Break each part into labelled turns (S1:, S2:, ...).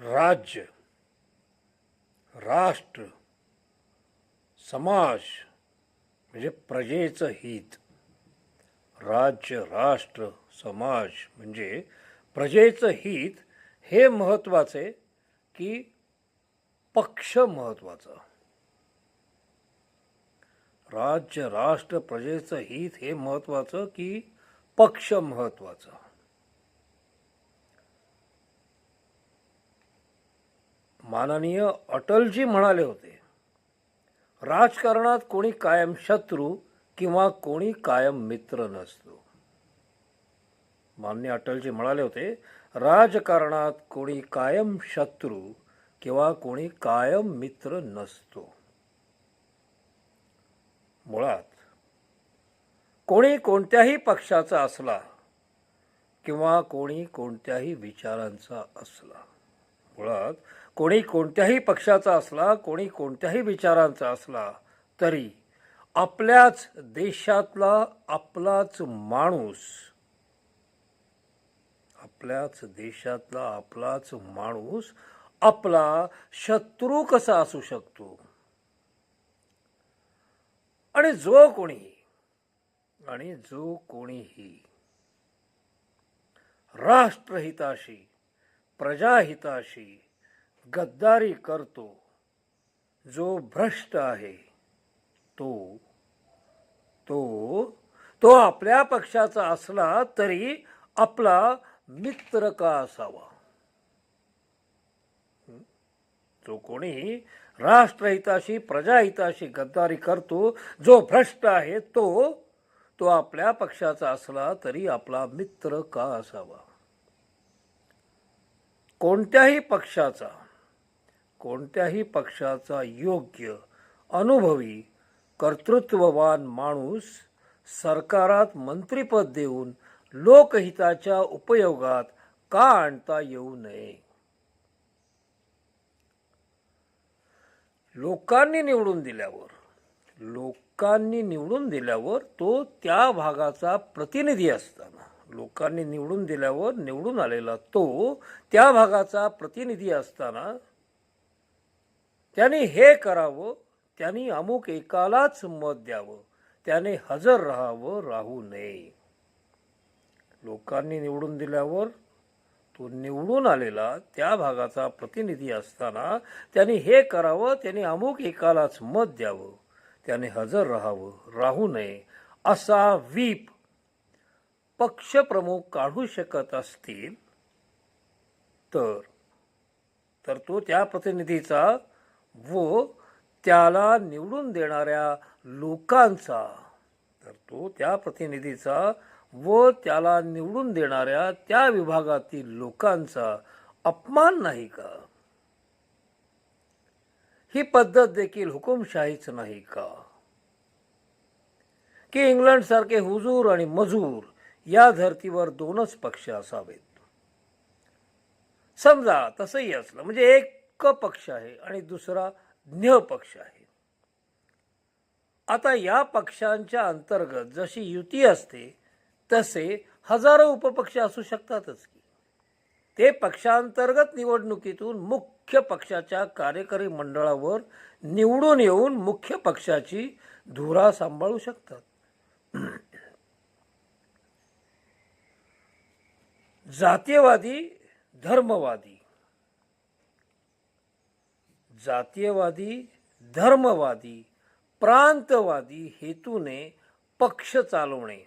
S1: राज्य राष्ट्र समाज म्हणजे प्रजेचं हित. राज्य राष्ट्र समाज म्हणजे प्रजेचं हित हे महत्त्वाचे की पक्ष महत्त्वाचा राज्य राष्ट्र प्रजेचं हित हे महत्त्वाचं की पक्ष महत्त्वाचा माननीय अटलजी म्हणाले होते राजकारणात कोणी कायम शत्रू किंवा कोणी कायम मित्र नसतो. मान्य अटलजी म्हणाले होते राजकारणात कोणी कायम शत्रू किंवा कोणी कायम मित्र नसतो. मुळात कोणी कोणत्याही पक्षाचा असला किंवा कोणी कोणत्याही विचारांचा असला मुळात कोणी कोणत्याही पक्षाचा असला कोणी कोणत्याही विचारांचा असला तरी आपल्याच देशातला आपलाच माणूस आपल्याच देशातला आपलाच माणूस आपला शत्रू कसा असू शकतो? आणि जो कोणी आणि जो कोणीही राष्ट्रहिताशी प्रजाहिताशी गद्दारी करतो. जो भ्रष्ट आहे तो तो तो आपल्या पक्षाचा असला तरी आपला मित्र का असावा? जो कोणी राष्ट्रहिताशी प्रजाहिताशी गद्दारी करतो जो भ्रष्ट आहे तो तो आपल्या पक्षाचा असला तरी आपला मित्र का असावा? कोणत्याही पक्षाचा कोणत्याही पक्षाचा योग्य अनुभवी कर्तृत्ववान माणूस सरकारात मंत्रिपद देऊन लोकहिताच्या उपयोगात का आणता येऊ नये? लोकांनी निवडून दिल्यावर लोकांनी निवडून दिल्यावर तो त्या भागाचा प्रतिनिधी असताना लोकांनी निवडून दिल्यावर निवडून आलेला तो त्या भागाचा प्रतिनिधी असताना त्यांनी हे करावं त्यांनी अमुक एकालाच मत द्यावं त्याने हजर राहावं राहू नये. लोकांनी निवडून दिल्यावर तो निवडून आलेला त्या भागाचा प्रतिनिधी असताना त्यांनी हे करावं त्यांनी अमुक एकालाच मत द्यावं त्याने हजर राहावं राहू नये असा वीप पक्षप्रमुख काढू शकत असतील तर तर तो त्या प्रतिनिधीचा व त्याला निवडून देणाऱ्या लोकांचा तर तो त्या प्रतिनिधीचा व त्याला निवडून देणाऱ्या त्या विभागातील लोकांचा अपमान नाही का? ही पद्धत देखील हुकुमशाहीच नाही का? की इंग्लंड सारखे हुजूर आणि मजूर या धर्तीवर दोनच पक्ष असावेत. समजा तसंही असलं म्हणजे एक पक्ष आहे आणि दुसरा ज्ञ पक्ष आहे. आता या पक्षांच्या अंतर्गत जशी युती असते तसे हजारो उपपक्ष असू शकतातच की. ते पक्षांतर्गत निवडणुकीतून मुख्य पक्षाच्या कार्यकारी मंडळावर निवडून येऊन मुख्य पक्षाची धुरा सांभाळू शकतात. जातीयवादी धर्मवादी जातीयवादी धर्मवादी प्रांतवादी हेतूने पक्ष चालवणे.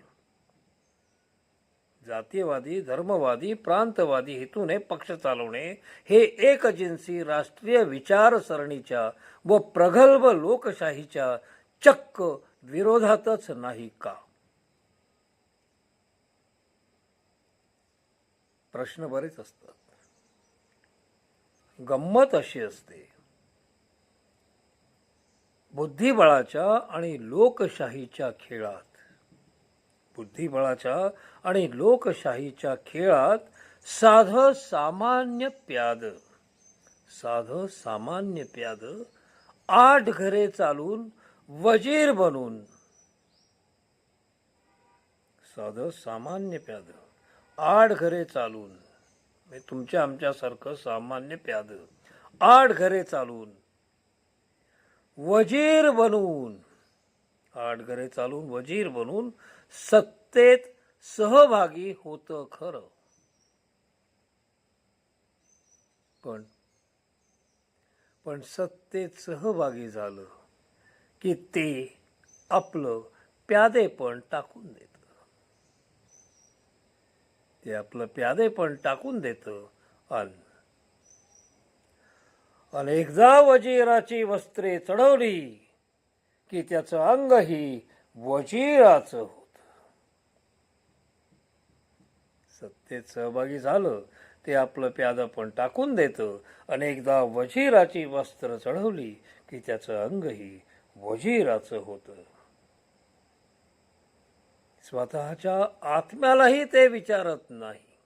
S1: जातीयवादी धर्मवादी प्रांतवादी हेतूने पक्ष चालवणे हे एकजिन्सी राष्ट्रीय विचारसरणीच्या व प्रगल्भ लोकशाहीच्या चक्क विरोधातच नाही का? प्रश्न बरेच असतात. गंमत अशी असते बुद्धिबळाच्या आणि लोकशाहीच्या खेळात. बुद्धिबळाच्या आणि लोकशाहीच्या खेळात साध सामान्य प्याद. साध सामान्य प्याद. आठ घरे चालून वजीर बनून. साध सामान्य प्याद. आठ घरे चालून. म्हणजे तुमच्या आमच्यासारखं सामान्य प्याद. आठ घरे चालून. वजीर बनून. आडगरे घरे चालून वजीर बनून सत्तेत सहभागी होतं खरं. पण पण सत्तेत सहभागी झालं की ते आपलं प्यादेपण टाकून देत. ते आपलं प्यादेपण टाकून देतं आणि अनेकदा वजीराची वस्त्रे चढवली की त्याचं अंगही वजीराचं होत. सत्तेत सहभागी झालं ते आपलं प्यादपण टाकून देतं. अनेकदा वजीराची वस्त्र चढवली की त्याचं अंगही वजीराचं होतं. स्वतःच्या आत्म्यालाही ते विचारत नाही.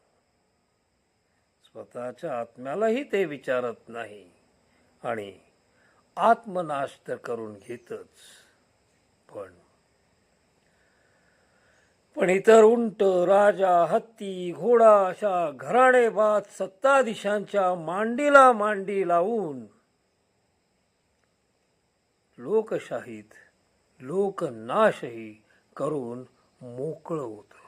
S1: स्वतःच्या आत्म्यालाही ते विचारत नाही. आणि आत्मनाश तर करून घेतच. पण पण इतर उंट राजा हत्ती घोडा अशा घराणेबाद सत्ताधीशांच्या मांडीला मांडी लावून लोकशाहीत लोकनाशही करून मोकळं होतं.